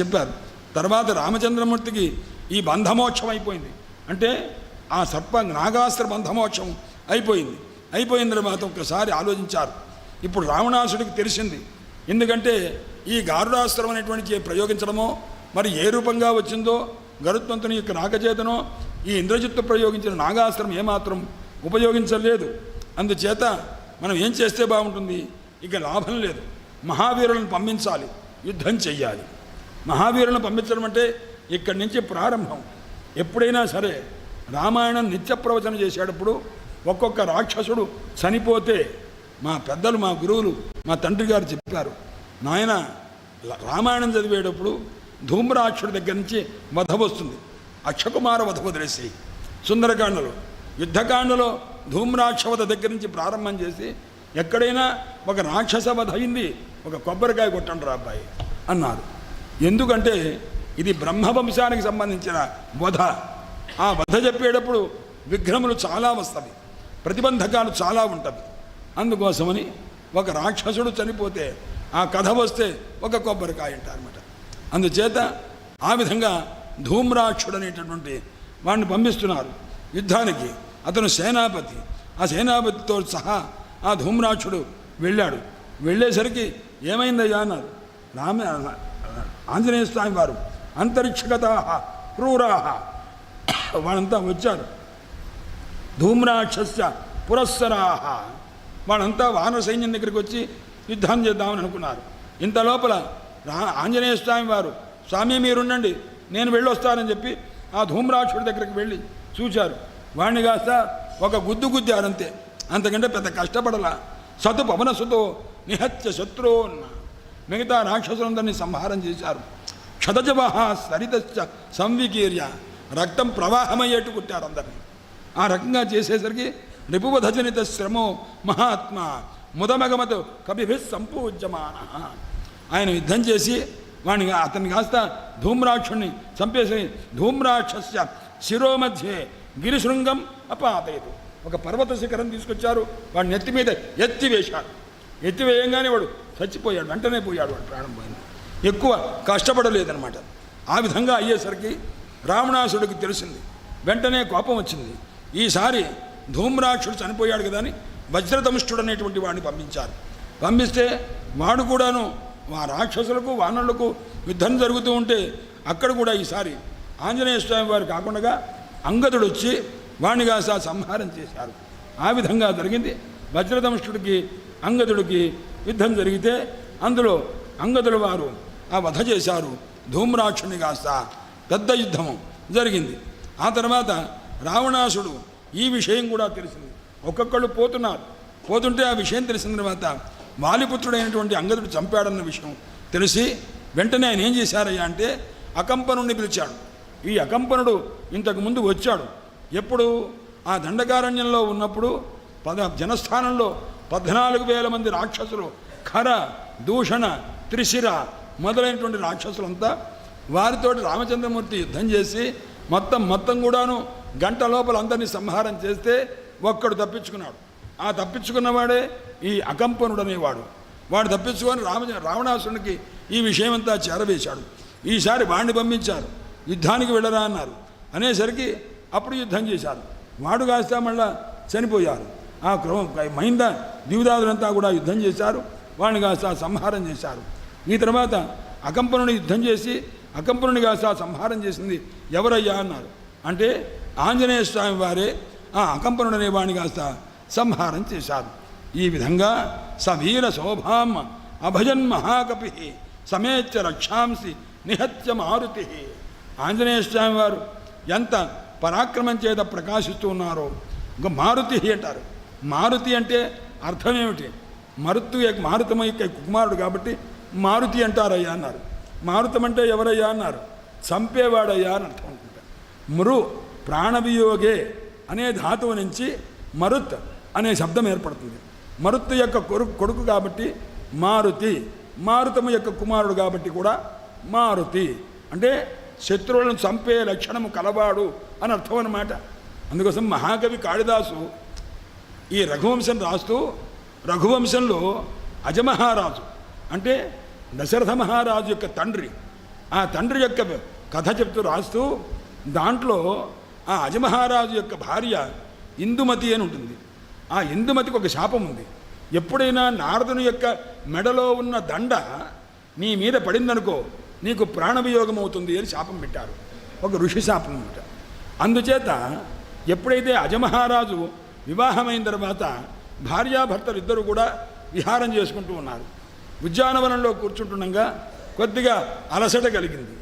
చెప్పారు. తర్వాత రామచంద్రమూర్తికి ఈ బంధమోక్షం అయిపోయింది. అంటే ఆ సర్ప నాగాస్త్ర బంధమోక్షం అయిపోయింది. అయిపోయిన తర్వాత ఒక్కసారి ఆలోచించారు. ఇప్పుడు రావణాసుడికి తెలిసింది. ఎందుకంటే ఈ గారుడాస్త్రం అనేటువంటి ప్రయోగించడమో మరి ఏ రూపంగా వచ్చిందో గరుత్మంతుని యొక్క నాగచేతనో ఈ ఇంద్రజిత్తు ప్రయోగించిన నాగాస్త్రం ఏమాత్రం ఉపయోగించలేదు. అందుచేత మనం ఏం చేస్తే బాగుంటుంది? ఇక లాభం లేదు. మహావీరులను పంపించాలి. యుద్ధం చెయ్యాలి. మహావీరులను పంపించడం అంటే ఇక్కడి నుంచి ప్రారంభం. ఎప్పుడైనా సరే రామాయణం నిత్య ప్రవచనం చేసేటప్పుడు ఒక్కొక్క రాక్షసుడు చనిపోతే మా పెద్దలు మా గురువులు మా తండ్రి గారు చెప్పారు నాయన రామాయణం చదివేటప్పుడు ధూమ్రాక్షుడి దగ్గర నుంచి వధ వస్తుంది. అక్షకుమార వధ వదిలేసి సుందరకాండలో యుద్ధకాండలో ధూమ్రాక్షవధ దగ్గర నుంచి ప్రారంభం చేసి ఎక్కడైనా ఒక రాక్షస వధ అయింది ఒక కొబ్బరికాయ కొట్టండి రా అబ్బాయి అన్నారు. ఎందుకంటే ఇది బ్రహ్మవంశానికి సంబంధించిన వధ. ఆ వధ చెప్పేటప్పుడు విఘ్నములు చాలా వస్తాయి ప్రతిబంధకాలు చాలా ఉంటవి అందుకోసమని ఒక రాక్షసుడు చనిపోతే ఆ కథ వస్తే ఒక కొబ్బరికాయ అంటారన్నమాట. అందుచేత ఆ విధంగా ధూమ్రాక్షుడు అనేటటువంటి వాడిని పంపిస్తున్నారు యుద్ధానికి. అతను సేనాపతి. ఆ సేనాపతితో సహా ఆ ధూమ్రాక్షుడు వెళ్ళాడు. వెళ్ళేసరికి ఏమైందయ్యా అన్నారు. రామే ఆంజనేయ స్వామి వారు అంతరిక్షగత క్రూరాహ. వాళ్ళంతా వచ్చారు. ధూమ్రాక్షస్య పురస్సరాహ. వాళ్ళంతా వానర సైన్యం దగ్గరికి వచ్చి యుద్ధం చేద్దామని అనుకున్నారు. ఇంత లోపల రా ఆంజనేయ స్వామి వారు స్వామి మీరుండండి నేను వెళ్ళొస్తానని చెప్పి ఆ ధూమ్రాక్షుడి దగ్గరికి వెళ్ళి చూశారు. వాణ్ణి కాస్త ఒక గుద్దు గుద్దారంతే. అంతకంటే పెద్ద కష్టపడలా. సతు పవనసుతో నిహత్య శత్రువున్న. మిగతా రాక్షసులందరినీ సంహారం చేశారు. క్షతజవహ సరితశ్చ సంవికీర్య రక్తం ప్రవాహమయ్యేట్టు కొట్టారు అందరినీ. ఆ రకంగా చేసేసరికి రిపువధజనిత శ్రమో మహాత్మ ముదమగమతో కవిభి సంపూజ్యమాన. ఆయన యుద్ధం చేసి వాడిని అతన్ని కాస్త ధూమ్రాక్షుణ్ణి చంపేసి ధూమ్రాక్షస్య శిరోమధ్యే గిరిశృంగం అపాతయదు ఒక పర్వత శిఖరం తీసుకొచ్చారు. వాడిని నెత్తి మీద ఎత్తి వేశారు. ఎత్తివేయంగానే వాడు చచ్చిపోయాడు వెంటనే పోయాడు వాడు ప్రాణం పోయింది. ఎక్కువ కష్టపడలేదన్నమాట. ఆ విధంగా అయ్యేసరికి రావణాసుడికి తెలిసింది. వెంటనే కోపం వచ్చింది. ఈసారి ధూమ్రాక్షుడు చనిపోయాడు కదా అని వజ్రధముష్ఠుడు అనేటువంటి వాడిని పంపించారు. పంపిస్తే వాడు కూడాను ఆ రాక్షసులకు వానరులకు యుద్ధం జరుగుతూ ఉంటే అక్కడ కూడా ఈసారి ఆంజనేయ స్వామి వారు కాకుండా అంగదుడు వచ్చి వాణ్ణి కాస్త సంహారం చేశారు. ఆ విధంగా జరిగింది. వజ్రధముష్ఠుడికి అంగదుడికి యుద్ధం జరిగితే అందులో అంగదుల వారు ఆ వధ చేశారు. ధూమ్రాక్షుని కాస్త పెద్ద యుద్ధము జరిగింది. ఆ తర్వాత రావణాసుడు ఈ విషయం కూడా తెలిసింది. ఒక్కొక్కళ్ళు పోతున్నారు. పోతుంటే ఆ విషయం తెలిసిన తర్వాత వాలిపుత్రుడైనటువంటి అంగదుడు చంపాడన్న విషయం తెలిసి వెంటనే ఆయన ఏం చేశారయ్యా అంటే అకంపనుడిని పిలిచాడు. ఈ అకంపనుడు ఇంతకుముందు వచ్చాడు. ఎప్పుడు? ఆ దండకారణ్యంలో ఉన్నప్పుడు పద జనస్థానంలో పద్నాలుగు వేల మంది రాక్షసులు ఖర దూషణ త్రిశిర మొదలైనటువంటి రాక్షసులంతా వారితోటి రామచంద్రమూర్తి యుద్ధం చేసి మొత్తం మొత్తం కూడాను గంట లోపల అందరినీ సంహారం చేస్తే ఒక్కడు తప్పించుకున్నాడు. ఆ తప్పించుకున్నవాడే ఈ అకంపనుడు అనేవాడు వాడు తప్పించుకొని రామ రావణాసునికి ఈ విషయమంతా చేరవేశాడు. ఈసారి వాడిని పంపించారు. యుద్ధానికి వెళ్ళరా అన్నారు. అనేసరికి అప్పుడు యుద్ధం చేశారు. వాడు కాస్తా మళ్ళా చనిపోయారు. ఆ క్రమం మహింద దివిదాదులంతా కూడా యుద్ధం చేశారు. వాడిని కాస్త సంహారం చేశారు. ఈ తర్వాత అకంపనుని యుద్ధం చేసి అకంపనుని కాస్త సంహారం చేసింది ఎవరయ్యా అన్నారు. అంటే ఆంజనేయ స్వామి వారే ఆ అకంపనుడు అనే వాడిని కాస్త సంహారం చేశారు. ఈ విధంగా సవీర శోభాం అభజన్ మహాకపి సమేత్య రక్షాంసి నిహత్య మారుతి. ఆంజనేయ స్వామి వారు ఎంత పరాక్రమం చేత ప్రకాశిస్తూ ఉన్నారో ఇంకా మారుతి అంటారు. మారుతి అంటే అర్థం ఏమిటి మరుత్తు యొక్క మారుతమ యొక్క కుమారుడు కాబట్టి మారుతి అంటారయ్యా అన్నారు. మారుతం అంటే ఎవరయ్యా అన్నారు? చంపేవాడయ్యా అని అర్థం అనుకుంటారు మృ ప్రాణవియోగే అనే ధాతువు నుంచి మరుత్ అనే శబ్దం ఏర్పడుతుంది. మరుత్తు యొక్క కొడుకు కొడుకు కాబట్టి మారుతి మారుతము యొక్క కుమారుడు కాబట్టి కూడా మారుతి. అంటే శత్రువులను చంపే లక్షణము కలవాడు అని అర్థం అన్నమాట. అందుకోసం మహాకవి కాళిదాసు ఈ రఘువంశం రాస్తూ రఘువంశంలో అజమహారాజు అంటే దశరథ మహారాజు యొక్క తండ్రి ఆ తండ్రి యొక్క కథ చెప్తూ రాస్తూ దాంట్లో ఆ అజమహారాజు యొక్క భార్య ఇందుమతి అని ఉంటుంది. ఆ ఇందుమతికి ఒక శాపం ఉంది. ఎప్పుడైనా నారదుని యొక్క మెడలో ఉన్న దండ నీ మీద పడిందనుకో నీకు ప్రాణవియోగం అవుతుంది అని శాపం పెట్టారు. ఒక ఋషి శాపం అంట అందుచేత ఎప్పుడైతే అజమహారాజు వివాహమైన తర్వాత భార్యాభర్తలు ఇద్దరు కూడా విహారం చేసుకుంటూ ఉన్నారు. ఉద్యానవనంలో కూర్చుంటుండగా కొద్దిగా అలసట కలిగింది.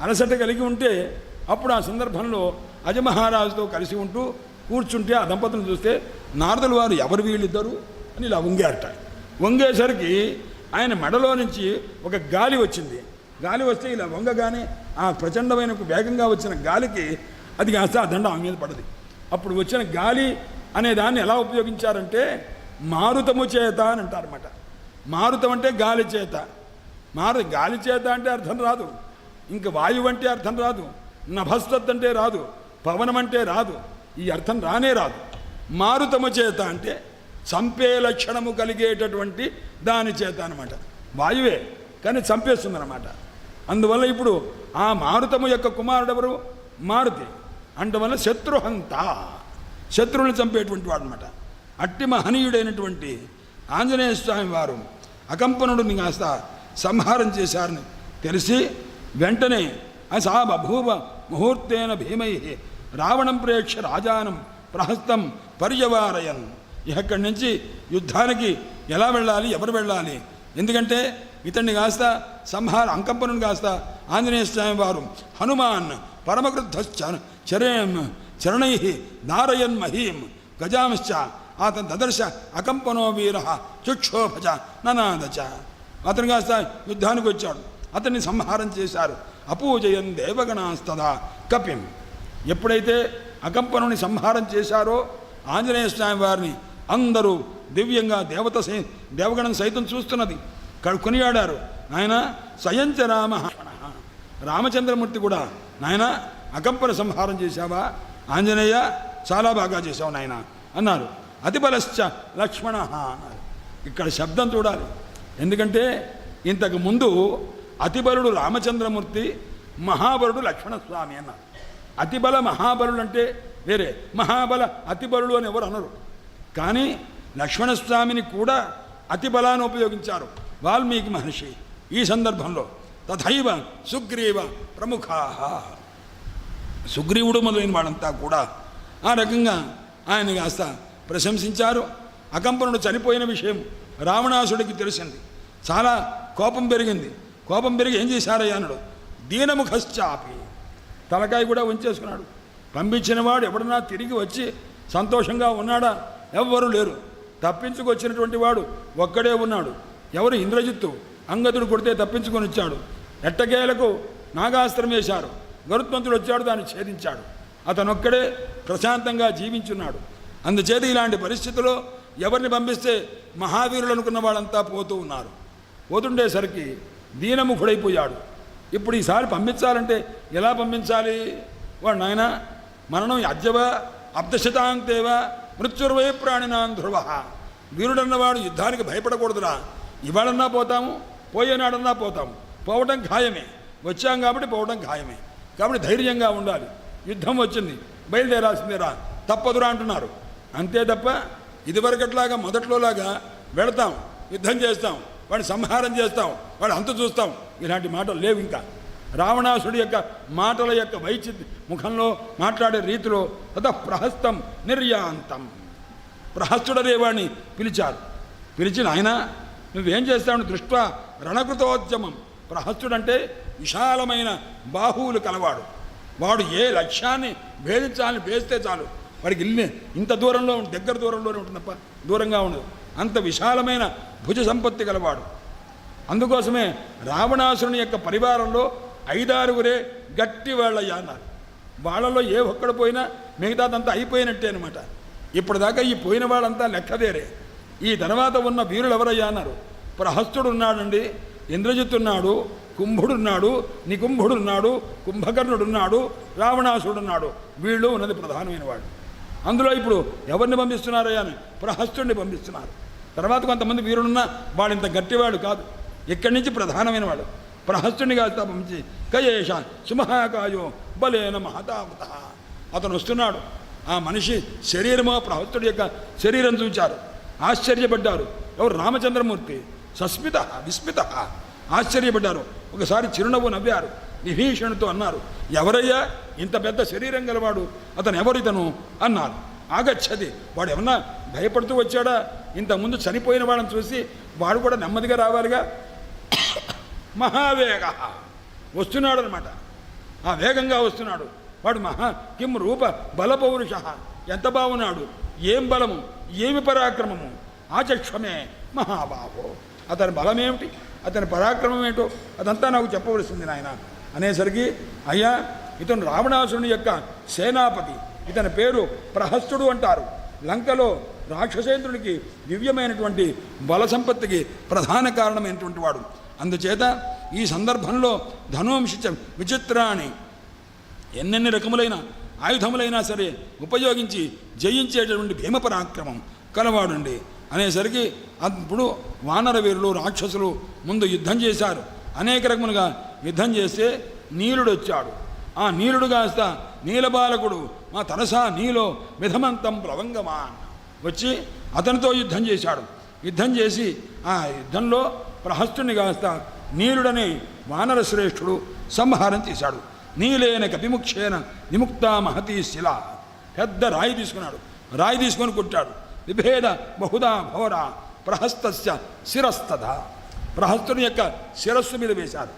అలసట కలిగి ఉంటే అప్పుడు ఆ సందర్భంలో అజమహారాజుతో కలిసి ఉంటూ కూర్చుంటే ఆ దంపతులను చూస్తే నారదులు వారు ఎవరు వీళ్ళిద్దరు అని ఇలా వంగారట. వంగేసరికి ఆయన మెడలో నుంచి ఒక గాలి వచ్చింది. గాలి వస్తే ఇలా వంగగానే ఆ ప్రచండమైన వేగంగా వచ్చిన గాలికి అది కాస్త ఆ దండ ఆ మీద పడది. అప్పుడు వచ్చిన గాలి అనే దాన్ని ఎలా ఉపయోగించారంటే మారుతము చేత అని అంటారన్నమాట. మారుతం అంటే గాలి చేత. మారు గాలి చేత అంటే అర్థం రాదు. ఇంక వాయువు అంటే అర్థం రాదు. నభస్తత్ అంటే రాదు. పవనం అంటే రాదు. ఈ అర్థం రానే రాదు. మారుతము చేత అంటే చంపే లక్షణము కలిగేటటువంటి దాని చేత అనమాట వాయువే కానీ చంపేస్తుందన్నమాట. అందువల్ల ఇప్పుడు ఆ మారుతము యొక్క కుమారుడెవరు మారుతి. అందువల్ల శత్రుహంత. శత్రువులను చంపేటువంటి వాడు అనమాట అట్టి మహనీయుడైనటువంటి ఆంజనేయ స్వామి వారు అకంపనుడిని కాస్త సంహారం చేశారని తెలిసి వెంటనే అసా బభూవ ముహూర్తేన భీమై రావణం ప్రేక్ష రాజానం ప్రహస్తం పర్యవారయన్. ఇక్కడి నుంచి యుద్ధానికి ఎలా వెళ్ళాలి ఎవరు వెళ్ళాలి? ఎందుకంటే ఇతన్ని కాస్త సంహార అంకంపనుని కాస్త ఆంజనేయ స్వామి వారు హనుమాన్ పరమకృద్ధ చరే చరణై నారయన్ మహీం గజాంశ్చ అతను దదర్శ అకంపనో వీర చుక్షోభజ ననాదచ అతను కాస్త యుద్ధానికి వచ్చాడు. అతన్ని సంహారం చేశారు. అపూజయన్ దేవగణాస్తదా కపిం। ఎప్పుడైతే అకంపనుని సంహారం చేశారో ఆంజనేయ స్వామి వారిని అందరూ దివ్యంగా దేవత సై దేవగణం సైతం చూస్తున్నది. కొనియాడారు. నాయన సయంచ రామ. రామచంద్రమూర్తి కూడా నాయన అకంపన సంహారం చేశావా? ఆంజనేయ చాలా బాగా చేశావు నాయన అన్నారు. అతిబలశ్చ లక్ష్మణ అన్నారు. ఇక్కడ శబ్దం చూడాలి. ఎందుకంటే ఇంతకు ముందు అతిబలుడు రామచంద్రమూర్తి మహాబలుడు లక్ష్మణస్వామి అన్నారు. అతిబల మహాబలుడు అంటే వేరే. మహాబల అతిబలుడు అని ఎవరు అనరు. కానీ లక్ష్మణస్వామిని కూడా అతిబలాన్ని ఉపయోగించారు. వాల్మీకి మహర్షి ఈ సందర్భంలో. తథైవ సుగ్రీవ ప్రముఖా. సుగ్రీవుడు మొదలైన వాళ్ళంతా కూడా ఆ రకంగా ఆయన కాస్త ప్రశంసించారు. అకంపనుడు చనిపోయిన విషయం రావణాసుడికి తెలిసింది. చాలా కోపం పెరిగింది. కోపం పెరిగి ఏం చేశారయ్యానుడు దీనముఖశ్చాపి. తలకాయ కూడా ఉంచేసుకున్నాడు పంపించినవాడు ఎవడన్నా తిరిగి వచ్చి సంతోషంగా ఉన్నాడా? ఎవ్వరూ లేరు. తప్పించుకొచ్చినటువంటి వాడు ఒక్కడే ఉన్నాడు. ఎవరు ఇంద్రజిత్తు అంగదుడు కొడితే తప్పించుకొని వచ్చాడు ఎట్టకేలకు నాగాస్త్రం వేశారు. గరుత్మంతుడు వచ్చాడు దాన్ని ఛేదించాడు. అతనొక్కడే ప్రశాంతంగా జీవించున్నాడు. అందుచేత ఇలాంటి పరిస్థితుల్లో ఎవరిని పంపిస్తే మహావీరులు అనుకున్న వాళ్ళంతా పోతూ ఉన్నారు. పోతుండేసరికి దీనముఖుడైపోయాడు. ఇప్పుడు ఈసారి పంపించాలంటే ఎలా పంపించాలి? వాడు నాయన మరణం అద్యవ అబ్దశతాంతేవ మృత్యుర్వై ప్రాణినాం ధ్రువ. వీరుడన్నవాడు యుద్ధానికి భయపడకూడదురా. ఇవాళన్నా పోతాము పోయేనాడన్నా పోతాము. పోవటం ఖాయమే. వచ్చాం కాబట్టి పోవటం ఖాయమే. కాబట్టి ధైర్యంగా ఉండాలి. యుద్ధం వచ్చింది. బయలుదేరాల్సిందేరా. తప్పదురా అంటున్నారు. అంతే తప్ప ఇదివరకట్లాగా మొదట్లోలాగా వెళతాం. యుద్ధం చేస్తాం. వాడిని సంహారం చేస్తాం. వాడు అంత చూస్తాం. ఇలాంటి మాటలు లేవు ఇంకా. రావణాసుడి యొక్క మాటల యొక్క వైచిత్య ముఖంలో మాట్లాడే రీతిలో తద ప్రహస్తం నిర్యాంతం. ప్రహస్తుడనే వాడిని పిలిచారు. పిలిచిన ఆయన నువ్వేం చేస్తావు? దృష్ట్యా రణకృతోద్యమం. ప్రహస్తుడంటే విశాలమైన బాహువులు కలవాడు. వాడు ఏ లక్ష్యాన్ని భేదించాలని భేదిస్తే చాలు. వాడికి ఇల్లు ఇంత దూరంలో దగ్గర దూరంలోనే ఉంటుంది తప్ప దూరంగా ఉండదు. అంత విశాలమైన భుజ సంపత్తి గలవాడు అందుకోసమే రావణాసురుని యొక్క పరివారంలో ఐదారుగురే గట్టి వాళ్ళయ్యా అన్నారు వాళ్ళలో ఏ ఒక్కడు పోయినా మిగతాదంతా అయిపోయినట్టే అనమాట ఇప్పటిదాకా ఈ పోయిన వాళ్ళంతా లెక్కదేరే ఈ తర్వాత ఉన్న వీరులు ఎవరయ్యా అన్నారు. ప్రహస్తుడు ఉన్నాడండి. ఇంద్రజిత్తున్నాడు కుంభుడున్నాడు నికుంభుడున్నాడు కుంభకర్ణుడున్నాడు రావణాసుడున్నాడు వీళ్ళు ఉన్నది ప్రధానమైన వాడు అందులో ఇప్పుడు ఎవరిని పంపిస్తున్నారయ్యా అని? ప్రహస్తుడిని పంపిస్తున్నారు. తర్వాత కొంతమంది వీరుడున్నా వాడు ఇంత గట్టివాడు కాదు. ఇక్కడి నుంచి ప్రధానమైన వాడు ప్రహస్తుని కాస్త పంపించి కయేష సుమహాకాయో బలేన మహతాపత అతను వస్తున్నాడు. ఆ మనిషి శరీరమో ప్రహస్తుడి యొక్క శరీరం చూచారు. ఆశ్చర్యపడ్డారు. ఎవరు? రామచంద్రమూర్తి. సస్మిత విస్మిత. ఆశ్చర్యపడ్డారు. ఒకసారి చిరునవ్వు నవ్వారు. విభీషణుతో అన్నారు ఎవరయ్యా? ఇంత పెద్ద శరీరం గలవాడు. అతను ఎవరు ఇతను అన్నారు. ఆగచ్చది. వాడు ఏమన్నా భయపడుతూ వచ్చాడా? ఇంతకుముందు చనిపోయిన వాడిని చూసి వాడు కూడా నెమ్మదిగా రావాలిగా? మహావేగ. వస్తున్నాడు అనమాట ఆ వేగంగా వస్తున్నాడు. వాడు మహా కిం రూప బలపౌరుష. ఎంత బాగున్నాడు ఏం బలము? ఏమి పరాక్రమము? ఆచక్షమే మహాబాహో. అతని బలమేమిటి? అతని పరాక్రమం ఏంటో అదంతా నాకు చెప్పవలసింది నాయన. అనేసరికి అయ్యా ఇతను రావణాసురుని యొక్క సేనాపతి. ఇతని పేరు ప్రహస్తుడు అంటారు. లంకలో రాక్షసేంద్రునికి దివ్యమైనటువంటి బల సంపత్తికి ప్రధాన కారణమైనటువంటి వాడు. అందుచేత ఈ సందర్భంలో ధనువంశ విచిత్రాన్ని ఎన్నెన్ని రకములైన ఆయుధములైనా సరే ఉపయోగించి జయించేటటువంటి భీమపరాక్రమం కలవాడండి. అనేసరికి అప్పుడు వానర వీరులు రాక్షసులు ముందు యుద్ధం చేశారు. అనేక రకములుగా యుద్ధం చేస్తే నీలుడు వచ్చాడు. ఆ నీలుడు కాస్త నీలబాలకుడు మా తనసా నీలో మిథమంతం ప్లవంగమా వచ్చి అతనితో యుద్ధం చేశాడు. యుద్ధం చేసి ఆ యుద్ధంలో ప్రహస్తుని కాస్త నీలుడని వానర శ్రేష్ఠుడు సంహారం చేశాడు నీలేన కపిముక్షేన విముక్త మహతీ శిల పెద్ద రాయి తీసుకున్నాడు. రాయి తీసుకొని కొట్టాడు. విభేద బహుదా భవరా ప్రహస్తస్య శిరస్తథ. ప్రహస్తుని యొక్క శిరస్సు మీద వేశారు.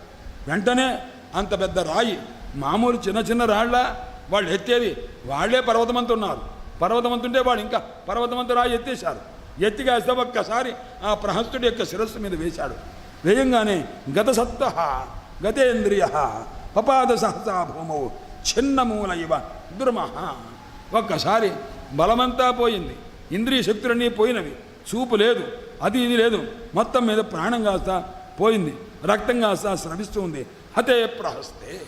వెంటనే అంత పెద్ద రాయి మామూలు చిన్న చిన్న రాళ్ళ వాళ్ళు ఎత్తేది వాళ్ళే పర్వతమంతున్నారు. పర్వతమంతుంటే వాడు ఇంకా పర్వతమంత రాయి ఎత్తేశారు. ఎత్తి కాస్తే ఒక్కసారి ఆ ప్రహస్తుడి యొక్క శిరస్సు మీద వేశాడు. వేయంగానే గత సత్వ గతేంద్రియ పపాద సహసా భూమవు చిన్నమూల ఇవ దుర్మహ. ఒక్కసారి బలమంతా పోయింది. ఇంద్రియ శక్తులన్నీ పోయినవి. చూపు లేదు అది ఇది లేదు. మొత్తం మీద ప్రాణం కాస్త పోయింది. రక్తం కాస్త స్రవిస్తూ ఉంది. హతే ప్రహస్తే.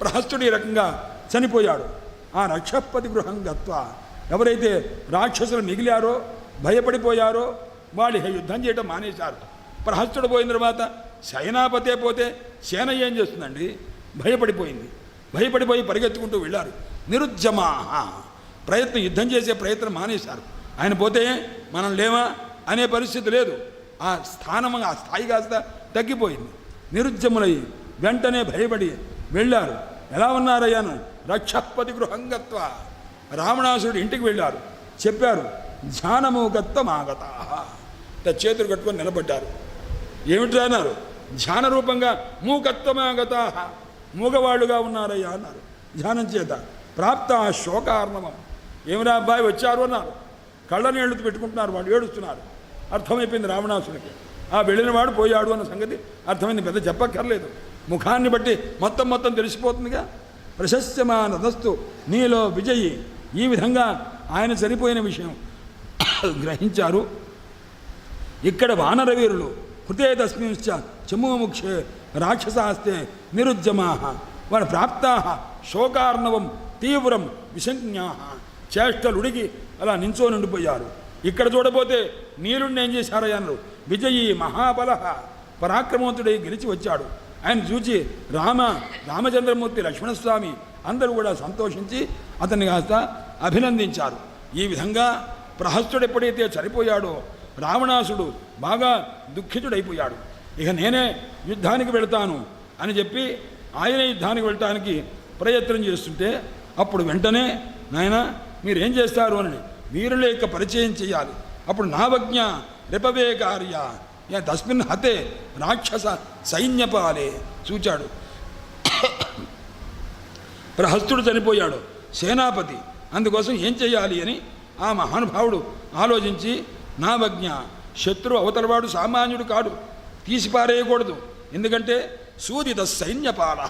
ప్రహస్తుడు ఈ రకంగా చనిపోయాడు. ఆ రక్షపతి గృహం గత్వ ఎవరైతే రాక్షసులు మిగిలారో భయపడిపోయారో వాళ్ళు యుద్ధం చేయడం మానేశారు. ప్రహస్తుడు పోయిన తర్వాత సైనాపతే పోతే సేన ఏం చేస్తుందండి? భయపడిపోయింది. భయపడిపోయి పరిగెత్తుకుంటూ వెళ్ళారు. నిరుద్యమాహ ప్రయత్నం యుద్ధం చేసే ప్రయత్నం మానేశారు. ఆయన పోతే మనం లేమా అనే పరిస్థితి లేదు. ఆ స్థానం ఆ స్థాయి కాస్త తగ్గిపోయింది. నిరుద్యములై వెంటనే భయపడి వెళ్ళారు. ఎలా ఉన్నారయ్యాను? రక్షపతి గృహంగత్వ. రావణాసురుడు ఇంటికి వెళ్ళారు. చెప్పారు ధ్యానము గత్వమాగత చేతులు కట్టుకొని నిలబడ్డారు. ఏమిటి అన్నారు? ధ్యాన రూపంగా మూకత్వమాగత మూగవాళ్ళుగా ఉన్నారయ్యా అన్నారు. ధ్యానం చేత ప్రాప్త శోకార్ణవం ఏమిరా అబ్బాయి వచ్చారు? అన్నారు. కళ్ళ నీళ్ళు పెట్టుకుంటున్నారు వాళ్ళు ఏడుస్తున్నారు. అర్థమైపోయింది రావణాసునికి ఆ వెళ్ళినవాడు పోయాడు అన్న సంగతి అర్థమైంది. పెద్ద చెప్పక్కర్లేదు. ముఖాన్ని బట్టి మొత్తం మొత్తం తెలిసిపోతుందిగా. ప్రశస్యమానదస్తు నీలో విజయి. ఈ విధంగా ఆయన చనిపోయిన విషయం గ్రహించారు. ఇక్కడ వానరవీరులు హృతే తస్మింశ్చ చమూముక్షే రాక్షసాస్తే నిరుద్యమా వారు ప్రాప్తా శోకార్ణవం తీవ్రం విసంజ్ఞా చేష్టలుడిగి అలా నించో ఉండిపోయారు ఇక్కడ చూడబోతే నీరుణ్ణి ఏం చేశారయ్యన్నారు విజయీ మహాబల పరాక్రమవంతుడై గెలిచి వచ్చాడు. ఆయన చూచి రామ రామచంద్రమూర్తి లక్ష్మణస్వామి అందరూ కూడా సంతోషించి అతన్ని కాస్త అభినందించారు. ఈ విధంగా ప్రహస్తుడు ఎప్పుడైతే చనిపోయాడో రావణాసుడు బాగా దుఃఖితుడైపోయాడు. ఇక నేనే యుద్ధానికి వెళ్తాను అని చెప్పి ఆయన యుద్ధానికి వెళ్ళటానికి ప్రయత్నం చేస్తుంటే అప్పుడు వెంటనే నాయన మీరేం చేస్తారు? అని వీరుల యొక్క పరిచయం చేయాలి. అప్పుడు నావజ్ఞ రిపవే కార్య తస్మిన్ హతే రాక్షస సైన్యపాలే చూచాడు. ప్రహస్తుడు చనిపోయాడు సేనాపతి. అందుకోసం ఏం చేయాలి అని ఆ మహానుభావుడు ఆలోచించి నావజ్ఞ శత్రు అవతలవాడు సామాన్యుడు కాడు తీసిపారేయకూడదు. ఎందుకంటే సూదిత సైన్యపాల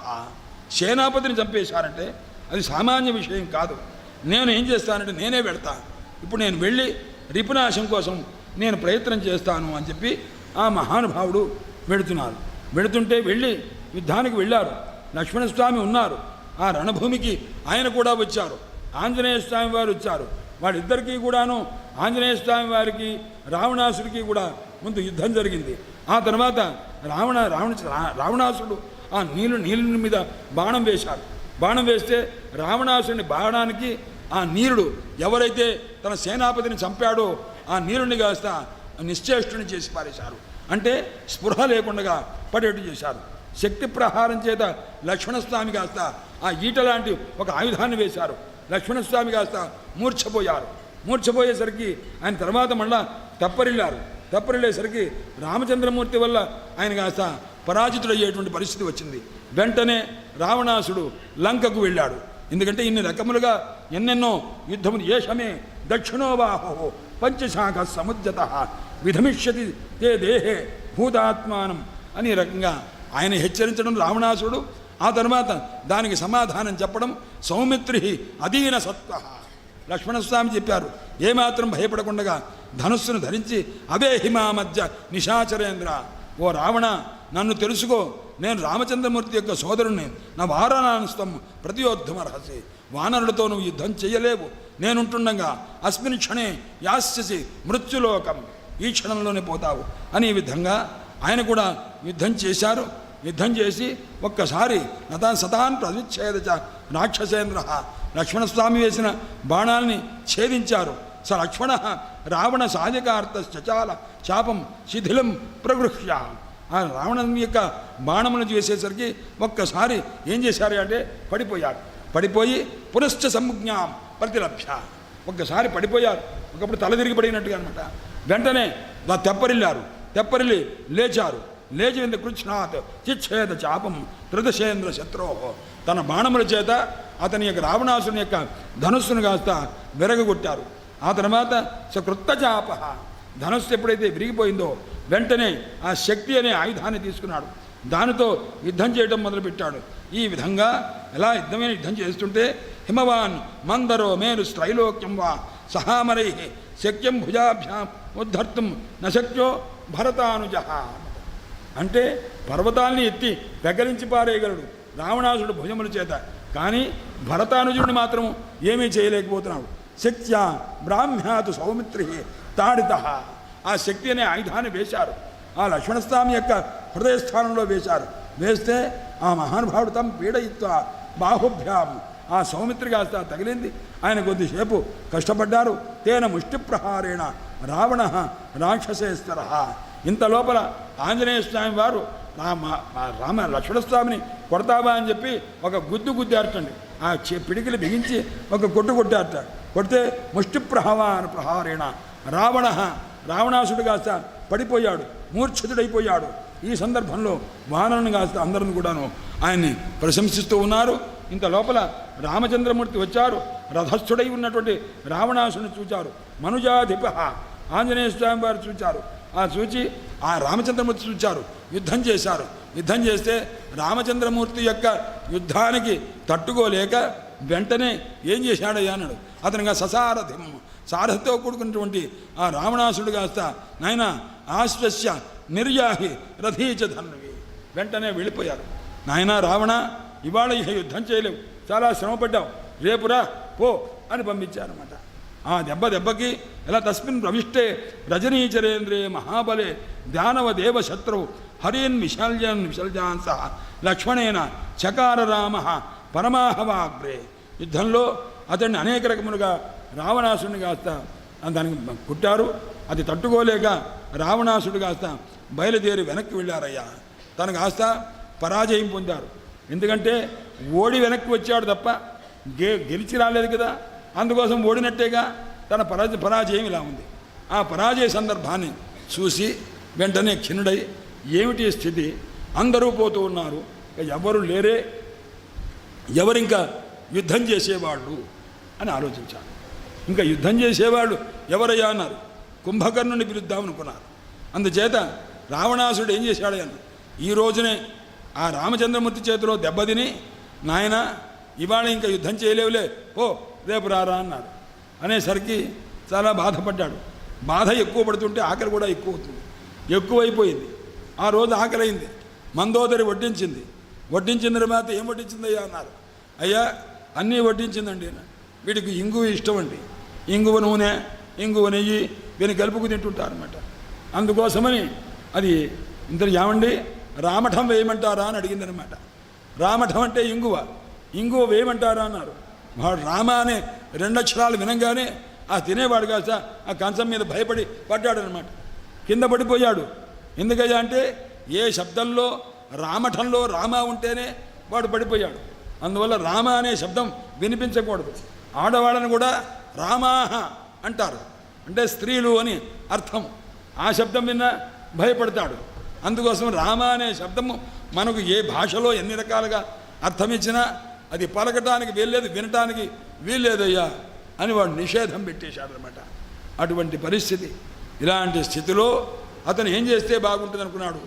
సేనాపతిని చంపేశారంటే అది సామాన్య విషయం కాదు. నేను ఏం చేస్తానంటే నేనే పెడతాను ఇప్పుడు నేను వెళ్ళి రిపునాశం కోసం నేను ప్రయత్నం చేస్తాను అని చెప్పి ఆ మహానుభావుడు వెళుతున్నారు. వెళుతుంటే వెళ్ళి యుద్ధానికి వెళ్ళారు. లక్ష్మణస్వామి ఉన్నారు. ఆ రణభూమికి ఆయన కూడా వచ్చారు. ఆంజనేయ స్వామి వారు వచ్చారు. వాళ్ళిద్దరికీ కూడాను ఆంజనేయ స్వామి వారికి రావణాసుడికి కూడా ముందు యుద్ధం జరిగింది. ఆ తర్వాత రావణ రావణ రా- రావణాసుడు ఆ నీళ్ళు నీళ్ళ మీద బాణం వేశారు. బాణం వేస్తే రావణాసుడిని బాణానికి ఆ నీరుడు ఎవరైతే తన సేనాపతిని చంపాడో ఆ నీరుని కాస్త నిశ్చేష్టుని చేసి పారేశారు. అంటే స్పృహ లేకుండా పడేట్టు చేశారు. శక్తి ప్రహారం చేత లక్ష్మణస్వామి కాస్త ఆ ఈట లాంటి ఒక ఆయుధాన్ని వేశారు. లక్ష్మణస్వామి కాస్త మూర్ఛపోయారు. మూర్ఛపోయేసరికి ఆయన తర్వాత మళ్ళా తప్పరిల్లారు. తప్పరిల్లేసరికి రామచంద్రమూర్తి వల్ల ఆయన కాస్త పరాజితుడయ్యేటువంటి పరిస్థితి వచ్చింది. వెంటనే రావణాసుడు లంకకు వెళ్ళాడు. ఎందుకంటే ఇన్ని రకములుగా ఎన్నెన్నో యుద్ధములు ఏషమే దక్షిణోవాహో పంచశాఖ సముద్యత విధమిష్యతి తే దేహే భూతాత్మానం అని రకంగా ఆయన హెచ్చరించడం రావణాసుడు ఆ తర్వాత దానికి సమాధానం చెప్పడం సౌమిత్రి అధీన సత్వ. లక్ష్మణస్వామి చెప్పారు ఏమాత్రం భయపడకుండా ధనుస్సును ధరించి అవే హిమా మధ్య నిశాచరేంద్ర. ఓ రావణ నన్ను తెలుసుకో నేను రామచంద్రమూర్తి యొక్క సోదరుణ్ణి. నా వారణానుస్తం ప్రతియోద్ధమ రహసి వానరులతో నువ్వు యుద్ధం చేయలేవు నేనుంటుండగా అస్మిన్ క్షణే యాస్యసి మృత్యులోకం. ఈ క్షణంలోనే పోతావు. అని ఈ విధంగా ఆయన కూడా యుద్ధం చేశారు. యుద్ధం చేసి ఒక్కసారి నతా సతాన్ ప్రవిచ్ఛేద రాక్షసేంద్ర. లక్ష్మణస్వామి వేసిన బాణాల్ని ఛేదించారు. స లక్ష్మణ రావణ సాధికార్థ చచాల శాపం శిథిలం ప్రగృహ్యాం. ఆ రావణుని యొక్క బాణములు చేసేసరికి ఒక్కసారి ఏం చేశారు అంటే పడిపోయారు. పడిపోయి పునశ్చ సంజ్ఞాం ప్రతిలభ్య ఒక్కసారి పడిపోయారు. ఒకప్పుడు తల తిరిగి పడినట్టుగా అనమాట వెంటనే తెప్పరిల్లారు. తెప్పరిల్లి లేచారు. లేచింది కృష్ణాథ్ కృష్ణాత్ చిచ్ఛేద చాపం త్రిదశేంద్ర శత్రోహో తన బాణముల చేత అతని యొక్క రావణాసుని యొక్క ధనుస్సును కాస్త విరగగొట్టారు. ఆ తర్వాత సకృత్త చాప. ధనుస్సు ఎప్పుడైతే విరిగిపోయిందో వెంటనే ఆ శక్తి అనే ఆయుధాన్ని తీసుకున్నాడు. దానితో యుద్ధం చేయడం మొదలుపెట్టాడు. ఈ విధంగా ఎలా యుద్ధమైన యుద్ధం చేస్తుంటే హిమవాన్ మందరో మేరు స్త్రైలోక్యం వా సహామరై శక్యం భుజాభ్యాం ఉద్ధర్తుం నశక్యో భరతానుజ. అంటే పర్వతాల్ని ఎత్తి వెగరించి పారేయగలడు రావణాసుడు భుజముల చేత. కానీ భరతానుజుడిని మాత్రం ఏమీ చేయలేకపోతున్నాడు. శక్త్యా బ్రాహ్మ్యాతు సౌమిత్రి తాడిత ఆ శక్తి అనే ఆయుధాన్ని వేశారు. ఆ లక్ష్మణస్వామి యొక్క హృదయస్థానంలో వేశారు. వేస్తే ఆ మహానుభావుడు తమ పీడయిత్వ బాహుభ్యాం. ఆ సౌమిత్రి కాస్త తగిలింది. ఆయన కొద్దిసేపు కష్టపడ్డారు. తేన ముష్టి ప్రహారేణ రావణ రాక్షసేస్తర. ఇంత లోపల ఆంజనేయ స్వామి వారు రామ రామ లక్ష్మణస్వామిని కొడతావా? అని చెప్పి ఒక గుద్దు గుద్దారటండి ఆ చె పిడికిలు బిగించి ఒక కొట్టు కొట్టారట. కొడితే ముష్టి ప్రహవాన ప్రహారేణ రావణ రావణాసుడు కాస్త పడిపోయాడు మూర్ఛితుడైపోయాడు. ఈ సందర్భంలో వానరుని కాస్త అందరిని కూడాను ఆయన్ని ప్రశంసిస్తూ ఉన్నారు. ఇంత లోపల రామచంద్రమూర్తి వచ్చారు. రథస్థుడై ఉన్నటువంటి రావణాసుని చూచారు. మనుజాధిప ఆంజనేయ స్వామి వారు చూచారు. ఆ చూచి ఆ రామచంద్రమూర్తి చూచారు. యుద్ధం చేశారు. యుద్ధం చేస్తే రామచంద్రమూర్తి యొక్క యుద్ధానికి తట్టుకోలేక వెంటనే ఏం చేశాడయ్యా అన్నాడు. అతనిగా ససారథిం సారథితో కూడుకున్నటువంటి ఆ రావణాసుడు కాస్త నాయన ఆశ్వస్య నిర్యాహి రథీచ ధన్వి వెంటనే వెళ్ళిపోయారు. నాయన రావణ ఇవాళ ఇక యుద్ధం చేయలేవు. చాలా శ్రమపడ్డావు. రేపురా పో అని పంపించారన్నమాట. ఆ దెబ్బ దెబ్బకి ఎలా తస్మిన్ ప్రవిష్టే రజనీచరేంద్రే మహాబలే దానవ దేవ శత్రువు హరిన్ విశల్యన్ విశల్యాన్ సహ లక్ష్మణేన చకార రామ పరమాహవాగ్రే. యుద్ధంలో అతన్ని అనేక రకములుగా రావణాసుడిని కాస్త దానికి కుట్టారు అది తట్టుకోలేక రావణాసుడు కాస్త బయలుదేరి వెనక్కి వెళ్ళారయ్యా. తను కాస్త పరాజయం పొందారు. ఎందుకంటే ఓడి వెనక్కి వచ్చాడు తప్ప గే గెలిచి రాలేదు కదా. అందుకోసం ఓడినట్టేగా తన పరాజ పరాజయం ఇలా ఉంది. ఆ పరాజయ సందర్భాన్ని చూసి వెంటనే క్షిణుడై ఏమిటి స్థితి? అందరూ పోతూ ఉన్నారు. ఎవరు లేరే? ఎవరింకా యుద్ధం చేసేవాళ్ళు? అని ఆలోచించాను ఇంకా యుద్ధం చేసేవాళ్ళు ఎవరయ్యా అన్నారు. కుంభకర్ణుని పిలుద్దామనుకున్నారు అందుచేత రావణాసుడు ఏం చేశాడు అని ఈ రోజునే ఆ రామచంద్రమూర్తి చేతిలో దెబ్బతిని నాయన ఇవాళ ఇంకా యుద్ధం చేయలేవులే ఓ రేపు రారా అన్నాడు అనేసరికి చాలా బాధపడ్డాడు. బాధ ఎక్కువ పడుతుంటే ఆకలి కూడా ఎక్కువ అవుతుంది. ఎక్కువైపోయింది. ఆ రోజు ఆకలైంది. మందోదరి వడ్డించింది. వడ్డించిన తర్వాత ఏం వడ్డించిందయ్యా అన్నారు. అయ్యా అన్నీ వడ్డించిందండి. వీడికి ఇంగు ఇష్టం అండి. ఇంగువ నూనె ఇంగువ నెయ్యి వీని కలుపుకు తింటుంటారనమాట అందుకోసమని అది ఇంత ఏమండి రామఠం వేయమంటారా అని అడిగిందనమాట రామఠం అంటే ఇంగువ ఇంగువ వేయమంటారా అన్నారు. వాడు రామ అనే రెండు అక్షరాలు వినంగానే ఆ తినేవాడు కాస్త ఆ కంచం మీద భయపడి పడ్డాడనమాట కింద పడిపోయాడు. ఎందుకయ్యా అంటే ఏ శబ్దంలో రామఠంలో రామ ఉంటేనే వాడు పడిపోయాడు. అందువల్ల రామ అనే శబ్దం వినిపించకూడదు. ఆడవాళ్ళని కూడా రామాహ అంటారు. అంటే స్త్రీలు అని అర్థం. ఆ శబ్దం విన్నా భయపడతాడు. అందుకోసం రామ అనే శబ్దము మనకు ఏ భాషలో ఎన్ని రకాలుగా అర్థం ఇచ్చినా అది పలకటానికి వీల్లేదు వినటానికి వీల్లేదయ్యా అని వాడు నిషేధం పెట్టేశాడనమాట. అటువంటి పరిస్థితి. ఇలాంటి స్థితిలో అతను ఏం చేస్తే బాగుంటుంది అనుకున్నాడు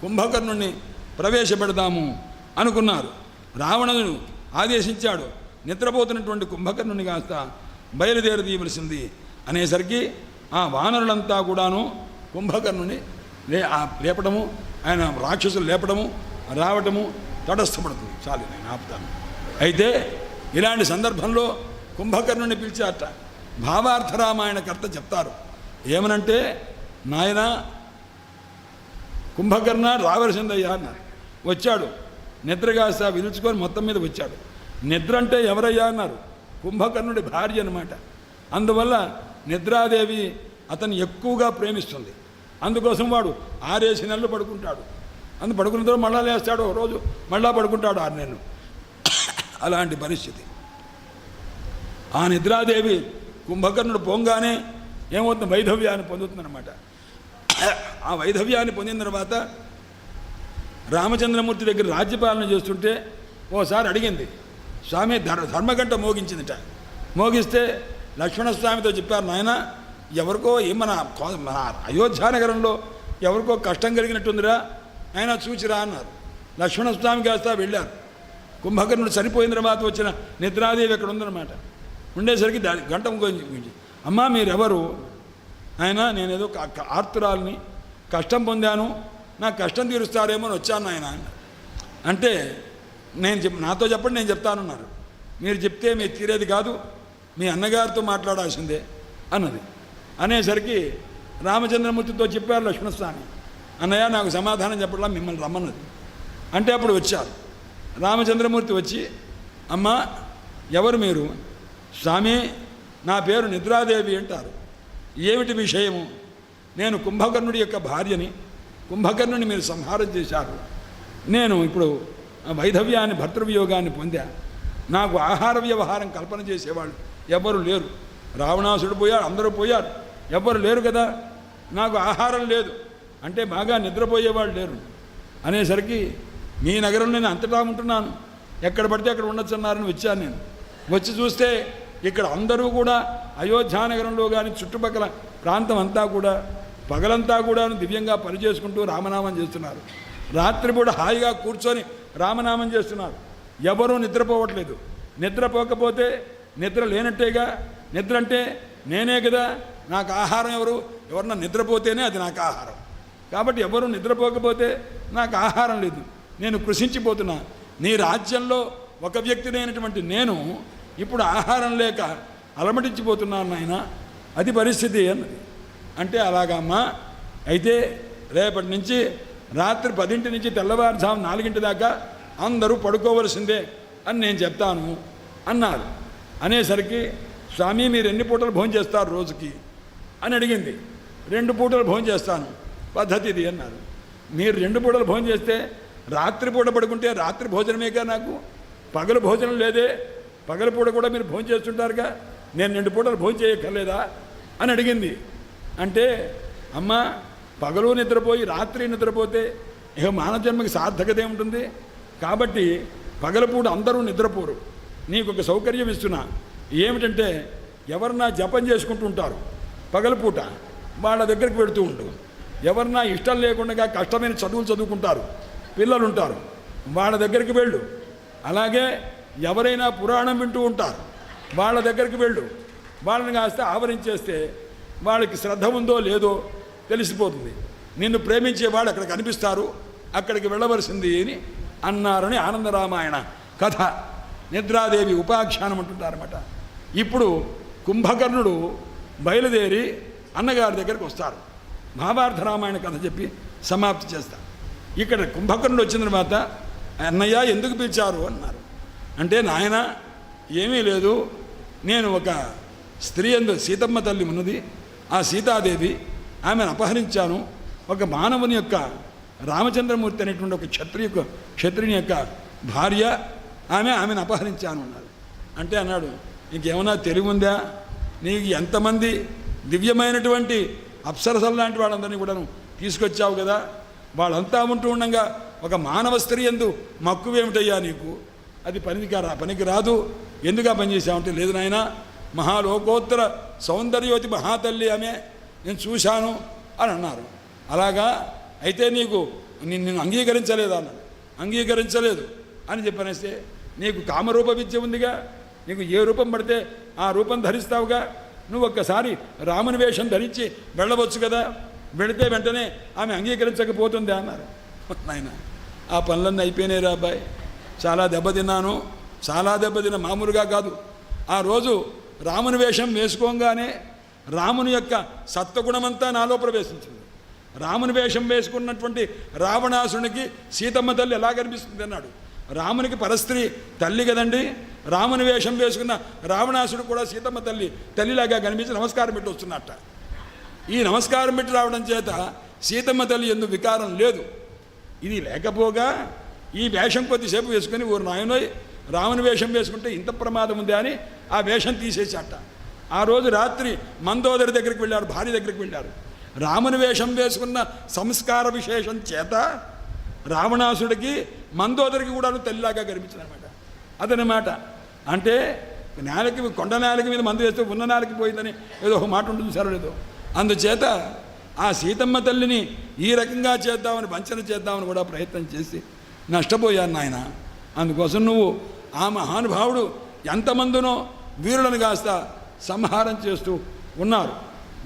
కుంభకర్ణుణ్ణి ప్రవేశపెడదాము అనుకున్నారు. రావణుడు ఆదేశించాడు నిద్రపోతున్నటువంటి కుంభకర్ణుని కాస్త బయలుదేరదీయవలసింది. అనేసరికి ఆ వానరులంతా కూడాను కుంభకర్ణుని లే లేపడము ఆయన రాక్షసులు లేపడము రావటము తటస్థపడుతుంది చాలు నేను ఆపుతాను. అయితే ఇలాంటి సందర్భంలో కుంభకర్ణుని పిలిచారట. భావార్థరామాయణ కర్త చెప్తారు. ఏమనంటే నాయన కుంభకర్ణ రావలసిందయ్యా అన్నారు. వచ్చాడు. నిద్రగా కాస్త విలుచుకొని మొత్తం మీద వచ్చాడు. నిద్ర అంటే ఎవరయ్యా అన్నారు. కుంభకర్ణుడి భార్య అనమాట అందువల్ల నిద్రాదేవి అతను ఎక్కువగా ప్రేమిస్తుంది. అందుకోసం వాడు ఆరేసి నెలలు పడుకుంటాడు. అందు పడుకున్న తర్వాత మళ్ళా లేస్తాడు రోజు మళ్ళా పడుకుంటాడు ఆరు నెలలు. అలాంటి పరిస్థితి. ఆ నిద్రాదేవి కుంభకర్ణుడు పొంగానే ఏమవుతుంది? వైధవ్యాన్ని పొందుతుందన్నమాట. ఆ వైధవ్యాన్ని పొందిన తర్వాత రామచంద్రమూర్తి దగ్గర రాజ్యపాలన చేస్తుంటే ఓసారి అడిగింది స్వామి ధర్మ ధర్మగంట మోగించిందిట. మోగిస్తే లక్ష్మణస్వామితో చెప్పారు నాయన ఎవరికో ఏ మన మన అయోధ్యానగరంలో ఎవరికో కష్టం కలిగినట్టుందిరా. ఆయన చూచిరా అన్నారు. లక్ష్మణస్వామి కాస్త వెళ్ళారు. కుంభకర్ణుడు చనిపోయిన తర్వాత వచ్చిన నిద్రాదేవి ఎక్కడ ఉందన్నమాట. ఉండేసరికి దాని గంట గురించి అమ్మా మీరెవరు? ఆయన నేనేదో క- ఆర్తురాల్ని. కష్టం పొందాను. నా కష్టం తీరుస్తారేమో అని వచ్చాను ఆయన అంటే నేను చెప్ నాతో చెప్పండి నేను చెప్తానన్నారు. మీరు చెప్తే మీరు తీరేది కాదు మీ అన్నగారితో మాట్లాడాల్సిందే అన్నది. అనేసరికి రామచంద్రమూర్తితో చెప్పారు లక్ష్మణస్వామి అన్నయ్య నాకు సమాధానం చెప్పడం మిమ్మల్ని రమ్మన్నది. అంటే అప్పుడు వచ్చారు. రామచంద్రమూర్తి వచ్చి అమ్మ ఎవరు మీరు? స్వామి నా పేరు నిద్రాదేవి అంటారు. ఏమిటి విషయము నేను కుంభకర్ణుడి యొక్క భార్యని కుంభకర్ణుని మీరు సంహారం చేశారు. నేను ఇప్పుడు వైధవ్యాన్ని భర్తృవియోగాన్ని పొందా. నాకు ఆహార వ్యవహారం కల్పన చేసేవాళ్ళు ఎవ్వరు లేరు. రావణాసుడు పోయారు అందరూ పోయారు. ఎవ్వరు లేరు కదా. నాకు ఆహారం లేదు. అంటే బాగా నిద్రపోయేవాళ్ళు లేరు. అనేసరికి మీ నగరంలో నేను అంతటా ఉంటున్నాను. ఎక్కడ పడితే అక్కడ ఉండొచ్చన్నారని వచ్చాను నేను. వచ్చి చూస్తే ఇక్కడ అందరూ కూడా అయోధ్యానగరంలో కానీ చుట్టుపక్కల ప్రాంతం అంతా కూడా పగలంతా కూడా దివ్యంగా పనిచేసుకుంటూ రామనామం చేస్తున్నారు. రాత్రిపూట హాయిగా కూర్చొని రామనామం చేస్తున్నారు. ఎవరూ నిద్రపోవట్లేదు. నిద్రపోకపోతే నిద్ర లేనట్టేగా? నిద్ర అంటే నేనే కదా? నాకు ఆహారం ఎవరు? ఎవరన్నా నిద్రపోతేనే అది నాకు ఆహారం. కాబట్టి ఎవరు నిద్రపోకపోతే నాకు ఆహారం లేదు. నేను కృషించిపోతున్నా. నీ రాజ్యంలో ఒక వ్యక్తినైనటువంటి నేను ఇప్పుడు ఆహారం లేక అలమటించిపోతున్నాను నాయన. అది పరిస్థితి అన్నది. అంటే అలాగమ్మా. అయితే రేపటి నుంచి రాత్రి పదింటి నుంచి తెల్లవారుజాము నాలుగింటి దాకా అందరూ పడుకోవలసిందే అని నేను చెప్తాను అన్నారు. అనేసరికి స్వామి మీరు ఎన్ని పూటలు భోజనం చేస్తారు రోజుకి? అని అడిగింది. రెండు పూటలు భోజనం చేస్తాను. పద్ధతి ఇది అన్నారు. మీరు రెండు పూటలు భోజనం చేస్తే రాత్రి పూట పడుకుంటే రాత్రి భోజనమేగా నాకు? పగలు భోజనం లేదే? పగల పూట కూడా మీరు భోజనం చేస్తుంటారుగా? నేను రెండు పూటలు భోజనం చేయక్కర్లేదా? అని అడిగింది. అంటే అమ్మ పగలు నిద్రపోయి రాత్రి నిద్రపోతే ఇక మానవ జన్మకి సార్థకత ఏముంటుంది? కాబట్టి పగలపూట అందరూ నిద్రపోరు. నీకు ఒక సౌకర్యం ఇస్తున్నా. ఏమిటంటే ఎవరన్నా జపం చేసుకుంటూ ఉంటారు. పగలపూట వాళ్ళ దగ్గరికి పెడుతూ ఉండు. ఎవరన్నా ఇష్టం లేకుండా కష్టమైన చదువులు చదువుకుంటారు. పిల్లలు ఉంటారు. వాళ్ళ దగ్గరికి వెళ్ళు. అలాగే ఎవరైనా పురాణం వింటూ ఉంటారు. వాళ్ళ దగ్గరికి వెళ్ళు. వాళ్ళని కాస్త ఆవరించేస్తే వాళ్ళకి శ్రద్ధ ఉందో లేదో తెలిసిపోతుంది. నిన్ను ప్రేమించేవాడు అక్కడ కనిపిస్తారు అక్కడికి వెళ్ళవలసింది అని అన్నారని ఆనందరామాయణ కథ. నిద్రాదేవి ఉపాఖ్యానం అంటుంటారన్నమాట. ఇప్పుడు కుంభకర్ణుడు బయలుదేరి అన్నగారి దగ్గరికి వస్తారు. మహాభారత రామాయణ కథ చెప్పి సమాప్తి చేస్తా ఇక్కడ కుంభకర్ణుడు వచ్చిన తర్వాత అన్నయ్య ఎందుకు పిలిచారు? అన్నారు. అంటే నాయన ఏమీ లేదు. నేను ఒక స్త్రీ ఎందు సీతమ్మ తల్లి ఉన్నది. ఆ సీతాదేవి ఆమెను అపహరించాను. ఒక మానవుని యొక్క రామచంద్రమూర్తి అనేటువంటి ఒక క్షత్రియ క్షత్రిని యొక్క భార్య ఆమె ఆమెను అపహరించాను అన్నాడు. అంటే అన్నాడు నీకేమన్నా తెలివి ఉందా? నీకు ఎంతమంది దివ్యమైనటువంటి అప్సరసలు లాంటి వాళ్ళందరినీ కూడా తీసుకొచ్చావు కదా? వాళ్ళంతా ఉంటూ ఉండగా ఒక మానవ స్త్రీ ఎందు మక్కువేమిటయ్యా నీకు? అది పనికి రా పనికి రాదు. ఎందుకు ఆ పని లేదు నాయన మహాలోకోత్తర సౌందర్యోతి మహాతల్లి ఆమె నేను చూశాను అని అన్నారు. అలాగా? అయితే నీకు నిన్ను అంగీకరించలేదు అన్నాడు. అంగీకరించలేదు అని చెప్పనేస్తే నీకు కామరూప విద్య ఉందిగా? నీకు ఏ రూపం పడితే ఆ రూపం ధరిస్తావుగా? నువ్వు ఒక్కసారి రాముని వేషం ధరించి వెళ్ళవచ్చు కదా? వెళితే వెంటనే ఆమె అంగీకరించకపోతుంది అన్నారు. నాయన ఆ పనులన్నీ అయిపోయినాయి రా అబ్బాయి. చాలా దెబ్బతిన్నాను చాలా దెబ్బతిన్న మామూలుగా కాదు. ఆ రోజు రాముని వేషం వేసుకోగానే రాముని యొక్క సత్వగుణమంతా నాలో ప్రవేశించింది. రాముని వేషం వేసుకున్నటువంటి రావణాసునికి సీతమ్మ తల్లి ఎలా కనిపిస్తుంది అన్నాడు. రామునికి పరస్త్రీ తల్లి కదండి. రాముని వేషం వేసుకున్న రావణాసుడు కూడా సీతమ్మ తల్లి తల్లిలాగా కనిపించి నమస్కారం పెట్టి వస్తున్నట్ట. ఈ నమస్కారం పెట్టి రావడం చేత సీతమ్మ తల్లి ఎందుకు వికారం లేదు. ఇది లేకపోగా ఈ వేషం కొద్దిసేపు వేసుకుని ఊరు నాయనోయ్ రాముని వేషం వేసుకుంటే ఇంత ప్రమాదం ఉంది అని ఆ వేషం తీసేసాట ఆ రోజు రాత్రి మందోదరి దగ్గరికి వెళ్ళారు భార్య దగ్గరికి వెళ్ళారు. రాముని వేషం వేసుకున్న సంస్కార విశేషం చేత రావణాసుడికి మందోదరికి కూడా తల్లిలాగా కనిపించిందనమాట అదనమాట అంటే నేలకి కొండ నేలకి మీద మందు వేస్తే ఉన్న నేలకి పోయిందని ఏదో ఒక మాట ఉంటుంది సార్ లేదో. అందుచేత ఆ సీతమ్మ తల్లిని ఈ రకంగా చేద్దామని వంచన చేద్దామని కూడా ప్రయత్నం చేసి నష్టపోయాను నాయన. అందుకోసం నువ్వు ఆ మహానుభావుడు ఎంతమందినో వీరులను కాస్త సంహారం చేస్తూ ఉన్నారు.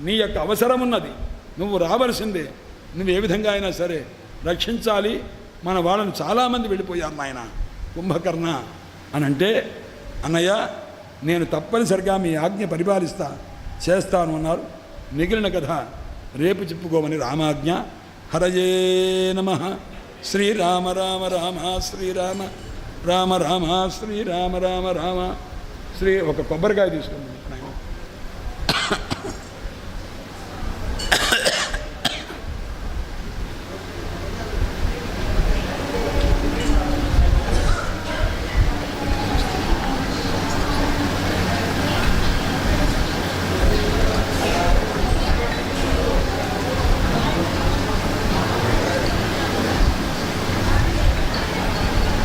నీ యొక్క అవసరం ఉన్నది. నువ్వు రావలసిందే. నువ్వు ఏ విధంగా అయినా సరే రక్షించాలి. మన వాళ్ళని చాలామంది వెళ్ళిపోయారు నాయన. కుంభకర్ణ అని అంటే అన్నయ్య నేను తప్పనిసరిగా మీ ఆజ్ఞ పరిపాలిస్తా చేస్తాను అన్నారు. మిగిలిన కథ రేపు చెప్పుకోమని రామాజ్ఞ. హరయే నమ. శ్రీరామ రామ రామ శ్రీరామ. రామ రామ శ్రీరామ రామ రామ. శ్రీ ఒక కొబ్బరికాయ తీసుకుంటుంది నాయన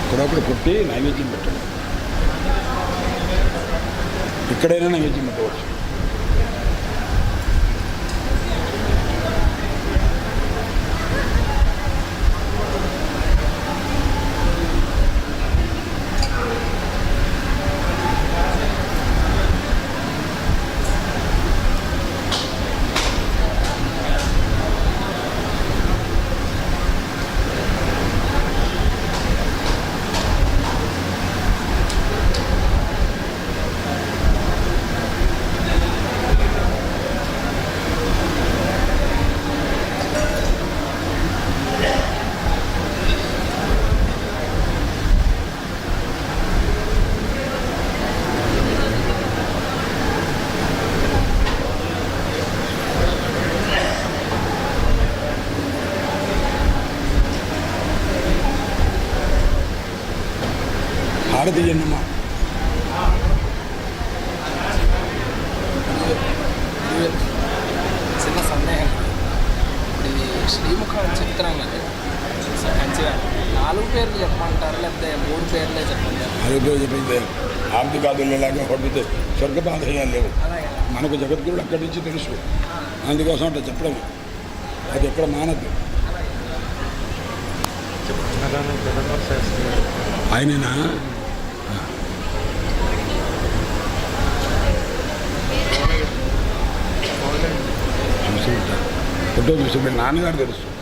ఇక్కడొకడు పుట్టి నైవేద్యం పెట్టండి ఇక్కడైనా నైవేద్యం పెట్టవచ్చు అందుకోసం అంటే చెప్పడం. అది ఎక్కడ మానద్దు. ఆయననా? చూసి ఉంటారు ఫోటో చూసి నాన్నగారు తెలుసు.